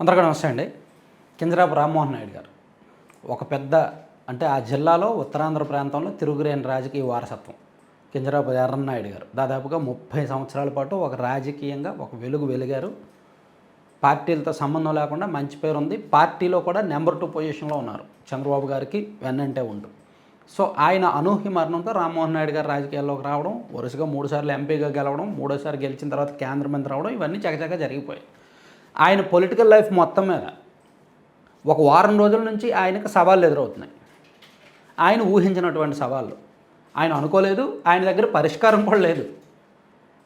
అందరికీ నమస్తే అండి. కింజరాపు రామ్మోహన్ నాయుడు గారు. ఒక పెద్ద అంటే ఆ జిల్లాలో ఉత్తరాంధ్ర ప్రాంతంలో తిరుగులేని రాజకీయ వారసత్వం. కింజరాపు ఎర్రన్నాయుడు గారు. దాదాపుగా ముప్పై సంవత్సరాల పాటు ఒక రాజకీయంగా ఒక వెలుగు వెలిగారు. పార్టీలతో సంబంధం లేకుండా మంచి పేరు ఉంది. పార్టీలో కూడా నెంబర్ టూ పొజిషన్లో ఉన్నారు. చంద్రబాబు గారికి వెన్నంటే ఉండు. సో ఆయన అనూహ్య మరణంతో రామ్మోహన్ నాయుడు గారు రాజకీయాల్లోకి రావడం వరుసగా మూడుసార్లు ఎంపీగా గెలవడం మూడోసారి గెలిచిన తర్వాత కేంద్ర మంత్రి రావడం ఇవన్నీ చకచక జరిగిపోయాయి. ఆయన పొలిటికల్ లైఫ్ మొత్తం మీద ఒక వారం రోజుల నుంచి ఆయనకు సవాళ్ళు ఎదురవుతున్నాయి. ఆయన ఊహించినటువంటి సవాళ్ళు. ఆయన అనుకోలేదు ఆయన దగ్గర పరిష్కారం కూడా లేదు.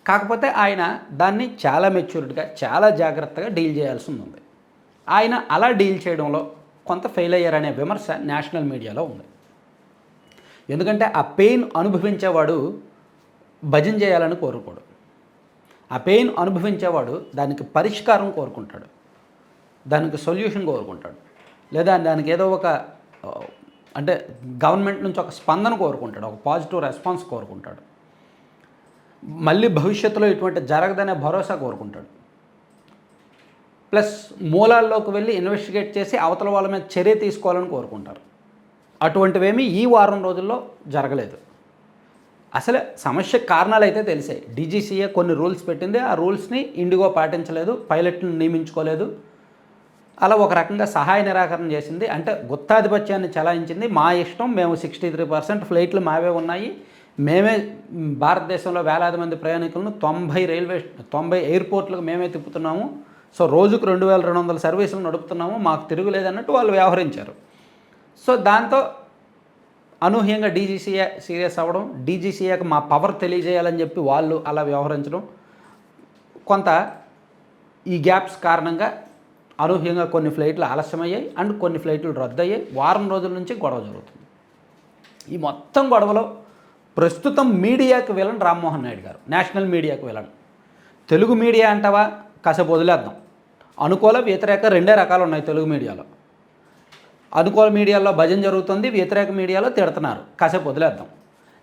కాకపోతే ఆయన దాన్ని చాలా మెచ్యూరిటీగా చాలా జాగ్రత్తగా డీల్ చేయాల్సి ఉంది. ఆయన అలా డీల్ చేయడంలో కొంత ఫెయిల్ అయ్యారనే విమర్శ నేషనల్ మీడియాలో ఉంది. ఎందుకంటే ఆ పెయిన్ అనుభవించేవాడు భజన చేయాలని కోరుకోడు. ఆ పెయిన్ అనుభవించేవాడు దానికి పరిష్కారం కోరుకుంటాడు. దానికి సొల్యూషన్ కోరుకుంటాడు. లేదా దానికి ఏదో ఒక అంటే గవర్నమెంట్ నుంచి ఒక స్పందన కోరుకుంటాడు ఒక పాజిటివ్ రెస్పాన్స్ కోరుకుంటాడు. మళ్ళీ భవిష్యత్తులో ఇటువంటి జరగదనే భరోసా కోరుకుంటాడు. ప్లస్ మూలాల్లోకి వెళ్ళి ఇన్వెస్టిగేట్ చేసి అవతల వాళ్ళ మీద చర్య తీసుకోవాలని కోరుకుంటారు. అటువంటివేమీ ఈ వారం రోజుల్లో జరగలేదు. అసలు సమస్య కారణాలు అయితే తెలిసాయి. డీజీసీఏ కొన్ని రూల్స్ పెట్టింది. ఆ రూల్స్ని ఇండిగో పాటించలేదు. పైలట్ను నియమించుకోలేదు. అలా ఒక రకంగా సహాయ నిరాకరణ చేసింది. అంటే గుత్తాధిపత్యాన్ని చలాయించింది. మా ఇష్టం మేము సిక్స్టీ త్రీ పర్సెంట్ ఫ్లైట్లు మావే ఉన్నాయి. మేమే భారతదేశంలో వేలాది మంది ప్రయాణికులను తొంభై రైల్వే తొంభై ఎయిర్పోర్ట్లకు మేమే తిప్పుతున్నాము. సో రోజుకు రెండు వేల రెండు వందల సర్వీసులు నడుపుతున్నాము. మాకు తిరుగులేదన్నట్టు వాళ్ళు వ్యవహరించారు. సో దాంతో అనూహ్యంగా డీజీసీఏ సీరియస్ అవ్వడం డీజీసీఏకి మా పవర్ తెలియజేయాలని చెప్పి వాళ్ళు అలా వ్యవహరించడం కొంత ఈ గ్యాప్స్ కారణంగా అనూహ్యంగా కొన్ని ఫ్లైట్లు ఆలస్యమయ్యాయి అండ్ కొన్ని ఫ్లైట్లు రద్దయ్యాయి. వారం రోజుల నుంచి గొడవ జరుగుతుంది. ఈ మొత్తం గొడవలో ప్రస్తుతం మీడియాకు వెళ్ళండి రామ్మోహన్ నాయుడు గారు నేషనల్ మీడియాకు వెళ్ళండి తెలుగు మీడియా అంటావా? కాసేపు వదిలేద్దాం. అనుకూల వ్యతిరేక రెండే రకాలు ఉన్నాయి తెలుగు మీడియాలో. అనుకూల మీడియాలో భజన జరుగుతుంది వ్యతిరేక మీడియాలో తిడుతున్నారు. కాసేపు వదిలేద్దాం.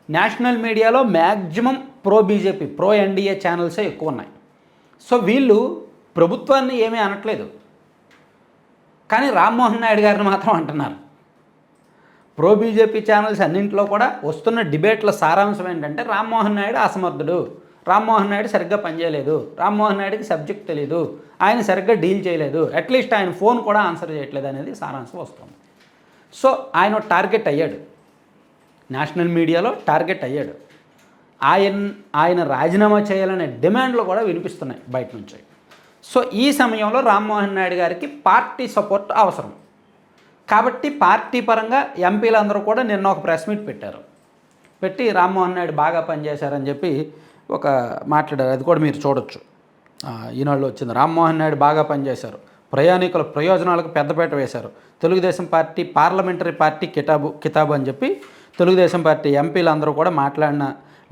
నేషనల్ మీడియాలో maximum pro BJP pro NDA ఛానల్సే ఎక్కువ ఉన్నాయి సో వీళ్ళు ప్రభుత్వాన్ని ఏమీ అనట్లేదు. కానీ రామ్మోహన్ నాయుడు గారిని మాత్రం అంటున్నారు. ప్రో బీజేపీ ఛానల్స్ అన్నింటిలో కూడా వస్తున్న డిబేట్ల సారాంశం ఏంటంటే రామ్మోహన్ నాయుడు అసమర్థుడు. రామ్మోహన్ నాయుడు సరిగ్గా పనిచేయలేదు. రామ్మోహన్ నాయుడికి సబ్జెక్ట్ తెలియదు ఆయన సరిగ్గా డీల్ చేయలేదు. అట్లీస్ట్ ఆయన ఫోన్ కూడా ఆన్సర్ చేయట్లేదు అనేది సారాంశం వస్తుంది. సో ఆయన టార్గెట్ అయ్యాడు. నేషనల్ మీడియాలో టార్గెట్ అయ్యాడు. ఆయన ఆయన రాజీనామా చేయాలనే డిమాండ్లు కూడా వినిపిస్తున్నాయి బయట నుంచి. సో ఈ సమయంలో రామ్మోహన్ నాయుడు గారికి పార్టీ సపోర్ట్ అవసరం. కాబట్టి పార్టీ పరంగా ఎంపీలందరూ కూడా నిన్న ఒక ప్రెస్ మీట్ పెట్టారు. పెట్టి రామ్మోహన్ నాయుడు బాగా పనిచేశారని చెప్పి ఒక మాట్లాడారు. అది కూడా మీరు చూడొచ్చు. ఈనాళ్ళు వచ్చింది. రామ్మోహన్ నాయుడు బాగా పనిచేశారు. ప్రయాణికుల ప్రయోజనాలకు పెద్దపేట వేశారు. తెలుగుదేశం పార్టీ పార్లమెంటరీ పార్టీ కితాబు కితాబు అని చెప్పి తెలుగుదేశం పార్టీ ఎంపీలందరూ కూడా మాట్లాడిన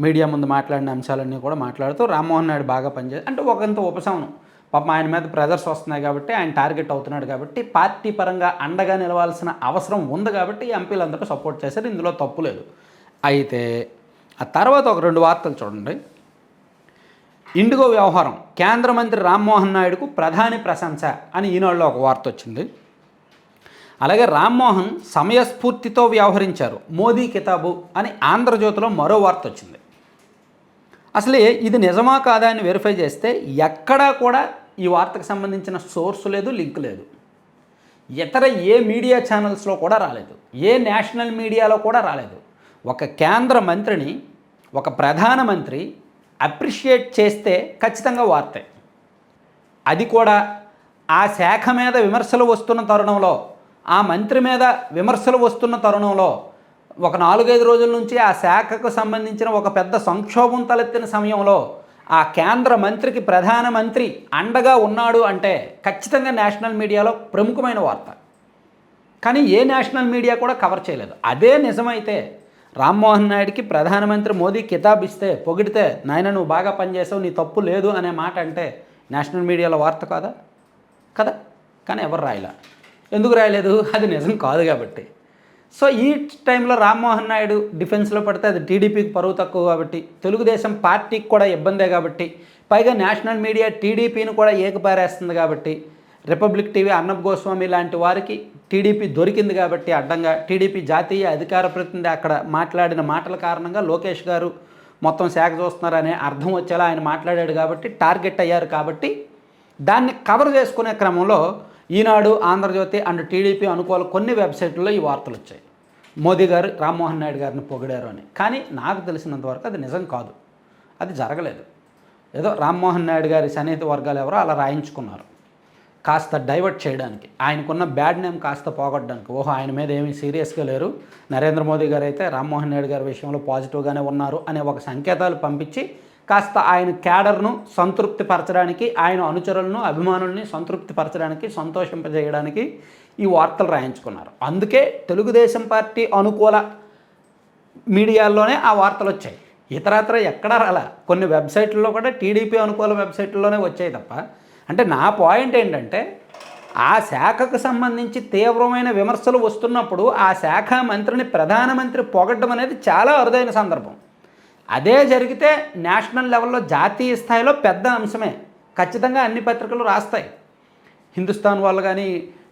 మీడియా ముందు మాట్లాడిన అంశాలన్నీ కూడా మాట్లాడుతూ రామ్మోహన్ నాయుడు బాగా పనిచేశారు అంటే ఒకంత ఉపశమనం. పాపం ఆయన మీద ప్రెజర్స్ వస్తున్నాయి కాబట్టి ఆయన టార్గెట్ అవుతున్నాడు కాబట్టి పార్టీ పరంగా అండగా నిలవాల్సిన అవసరం ఉంది కాబట్టి ఎంపీలందరూ సపోర్ట్ చేశారు. ఇందులో తప్పు లేదు. అయితే ఆ తర్వాత ఒక రెండు వార్తలు చూడండి. ఇండిగో వ్యవహారం. కేంద్ర మంత్రి రామ్మోహన్ నాయుడుకు ప్రధాని ప్రశంస అని ఈనాడులో ఒక వార్త వచ్చింది. అలాగే రామ్మోహన్ సమయస్ఫూర్తితో వ్యవహరించారు. మోదీ కితాబు అని ఆంధ్రజ్యోతిలో మరో వార్త వచ్చింది. అసలే ఇది నిజమా కాదా అని వెరిఫై చేస్తే ఎక్కడా కూడా ఈ వార్తకు సంబంధించిన సోర్స్ లేదు లింక్ లేదు. ఇతర ఏ మీడియా ఛానల్స్లో కూడా రాలేదు. ఏ నేషనల్ మీడియాలో కూడా రాలేదు. ఒక కేంద్ర మంత్రిని ఒక ప్రధానమంత్రి అప్రిషియేట్ చేస్తే ఖచ్చితంగా వార్తే. అది కూడా ఆ శాఖ మీద విమర్శలు వస్తున్న తరుణంలో ఆ మంత్రి మీద విమర్శలు వస్తున్న తరుణంలో ఒక నాలుగైదు రోజుల నుంచి ఆ శాఖకు సంబంధించిన ఒక పెద్ద సంక్షోభం తలెత్తిన సమయంలో ఆ కేంద్ర మంత్రికి ప్రధానమంత్రి అండగా ఉన్నాడు అంటే ఖచ్చితంగా నేషనల్ మీడియాలో ప్రముఖమైన వార్త. కానీ ఏ నేషనల్ మీడియా కూడా కవర్ చేయలేదు. అదే నిజమైతే రామ్మోహన్ నాయుడికి ప్రధానమంత్రి మోదీ కితాబ్ ఇస్తే పొగిడితే నాయన నువ్వు బాగా పనిచేసావు నీ తప్పు లేదు అనే మాట అంటే నేషనల్ మీడియాలో వార్త కాదా? కదా? కానీ ఎవరు రాయలా? ఎందుకు రాయలేదు? అది నిజం కాదు కాబట్టి. సో ఈ టైంలో రామ్మోహన్ నాయుడు డిఫెన్స్లో పడితే అది టీడీపీకి పరువు తక్కువ కాబట్టి తెలుగుదేశం పార్టీకి కూడా ఇబ్బందే కాబట్టి పైగా నేషనల్ మీడియా టీడీపీని కూడా ఏకపారేస్తుంది కాబట్టి రిపబ్లిక్ టీవీ అర్ణబ్ గోస్వామి లాంటి వారికి టీడీపీ దొరికింది కాబట్టి అడ్డంగా టీడీపీ జాతీయ అధికార ప్రతినిధి అక్కడ మాట్లాడిన మాటల కారణంగా లోకేష్ గారు మొత్తం శాఖ చూస్తున్నారనే అర్థం వచ్చేలా ఆయన మాట్లాడాడు కాబట్టి టార్గెట్ అయ్యారు కాబట్టి దాన్ని కవర్ చేసుకునే క్రమంలో ఈనాడు ఆంధ్రజ్యోతి అండ్ టీడీపీ అనుకూల కొన్ని వెబ్సైట్లలో ఈ వార్తలు వచ్చాయి. మోదీ గారు రామ్మోహన్ నాయుడు గారిని పొగిడారు అని. కానీ నాకు తెలిసినంతవరకు అది నిజం కాదు. అది జరగలేదు. ఏదో రామ్మోహన్ నాయుడు గారి సన్నిహిత వర్గాలు ఎవరో అలా రాయించుకున్నారు. కాస్త డైవర్ట్ చేయడానికి ఆయనకున్న బ్యాడ్ నేమ్ కాస్త పోగొట్టడానికి. ఓహో ఆయన మీద ఏమీ సీరియస్గా లేరు. నరేంద్ర మోదీ గారు అయితే రామ్మోహన్ నాయుడు గారి విషయంలో పాజిటివ్గానే ఉన్నారు అనే ఒక సంకేతాలు పంపించి కాస్త ఆయన క్యాడర్ను సంతృప్తిపరచడానికి ఆయన అనుచరులను అభిమానుల్ని సంతృప్తి పరచడానికి సంతోషింపజేయడానికి ఈ వార్తలు రాయించుకున్నారు. అందుకే తెలుగుదేశం పార్టీ అనుకూల మీడియాల్లోనే ఆ వార్తలు వచ్చాయి. ఇతరత్ర ఎక్కడా రాలా. కొన్ని వెబ్సైట్లలో కూడా టీడీపీ అనుకూల వెబ్సైట్లోనే వచ్చాయి తప్ప అంటే నా పాయింట్ ఏంటంటే ఆ శాఖకు సంబంధించి తీవ్రమైన విమర్శలు వస్తున్నప్పుడు ఆ శాఖ మంత్రిని ప్రధానమంత్రి పొగడ్డం అనేది చాలా అరుదైన సందర్భం. అదే జరిగితే నేషనల్ లెవెల్లో జాతీయ స్థాయిలో పెద్ద అంశమే. ఖచ్చితంగా అన్ని పత్రికలు రాస్తాయి. హిందుస్థాన్ వాళ్ళు కానీ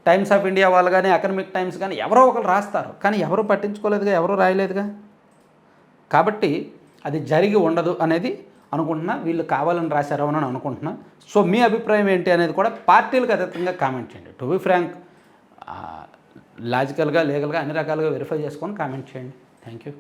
టైమ్స్ ఆఫ్ ఇండియా వాళ్ళు కానీ ఎకనమిక్ టైమ్స్ కానీ ఎవరో ఒకరు రాస్తారు. కానీ ఎవరు పట్టించుకోలేదుగా ఎవరు రాయలేదుగా? కాబట్టి అది జరిగి ఉండదు అనేది అనుకుంటున్నా వీళ్ళు కావాలని రాశారు అని అనుకుంటున్నా. సో మీ అభిప్రాయం ఏంటి అనేది కూడా పార్టీలకు అతీతంగా కామెంట్ చేయండి. టు బి ఫ్రాంక్ లాజికల్గా లీగల్గా అన్ని రకాలుగా వెరిఫై చేసుకొని కామెంట్ చేయండి. Thank you